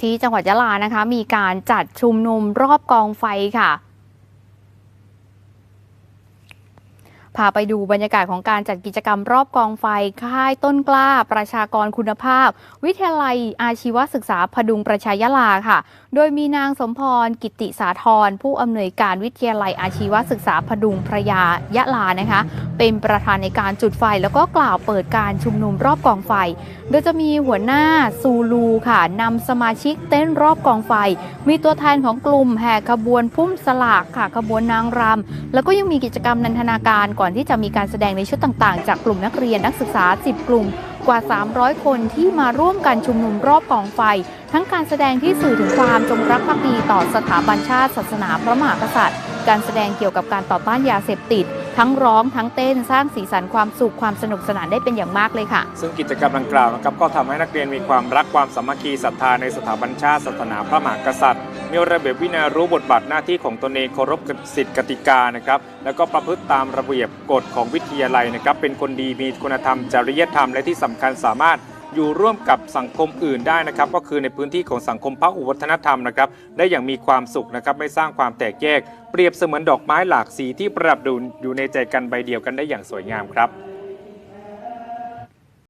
ที่จังหวัดยะลานะคะ มีการจัดชุมนุมรอบกองไฟค่ะ พาไปดูบรรยากาศของการจัดกิจกรรมรอบกองไฟ ค่ายต้นกล้า ประชากรคุณภาพ วิทยาลัยอาชีวศึกษาพดุงประชายะลาค่ะ โดยมีนางสมพร กิติสาธรผู้อำนวยการวิทยาลัยอาชีวศึกษาพดุงพระยายะลานะคะ เป็นประธานในการจุดไฟแล้วก็กล่าวเปิดการชุมนุมรอบกองไฟ โดยจะมีหัวหน้าซูลูค่ะนำสมาชิกเต้นรอบกองไฟ มีตัวแทนของกลุ่มแห่ขบวนพุ่มสลากค่ะขบวนนางรำแล้วก็ยังมีกิจกรรมนันทนาการก่อนที่จะมีการแสดงในชุดต่างๆ จากกลุ่มนักเรียนนักศึกษา 10 กลุ่มกว่า 300 คนที่มาร่วมกันชุมนุมรอบกองไฟ ทั้งการแสดงที่สื่อถึงความจงรักภักดีต่อสถาบันชาติ ศาสนาพระมหากษัตริย์ การแสดงเกี่ยวกับการต่อต้านยาเสพติด ทั้งร้องทั้งเต้นสร้างสีสันความสุขความสนุกสนานได้เป็นอย่างมากเลยค่ะ ซึ่งกิจกรรมดังกล่าวนะครับก็ทำให้นักเรียนมีความรักความสามัคคีศรัทธาในสถาบันชาติศาสนาพระมหากษัตริย์ มีระเบียบวินัยรู้บทบาทหน้าที่ของตนเองเคารพสิทธิกติกานะครับแล้วก็ประพฤติตามระเบียบกฎของวิทยาลัยนะครับเป็นคนดีมีคุณธรรมจริยธรรมและที่สำคัญสามารถ อยู่ร่วมกับสังคมอื่นได้นะครับก็คือในพื้นที่ของสังคมพหุวัฒนธรรมนะครับได้อย่างมีความสุขนะครับไม่สร้างความแตกแยก เปรียบเสมือนดอกไม้หลากสีที่ประดับอยู่ในใจกันใบเดียวกันได้อย่างสวยงามครับ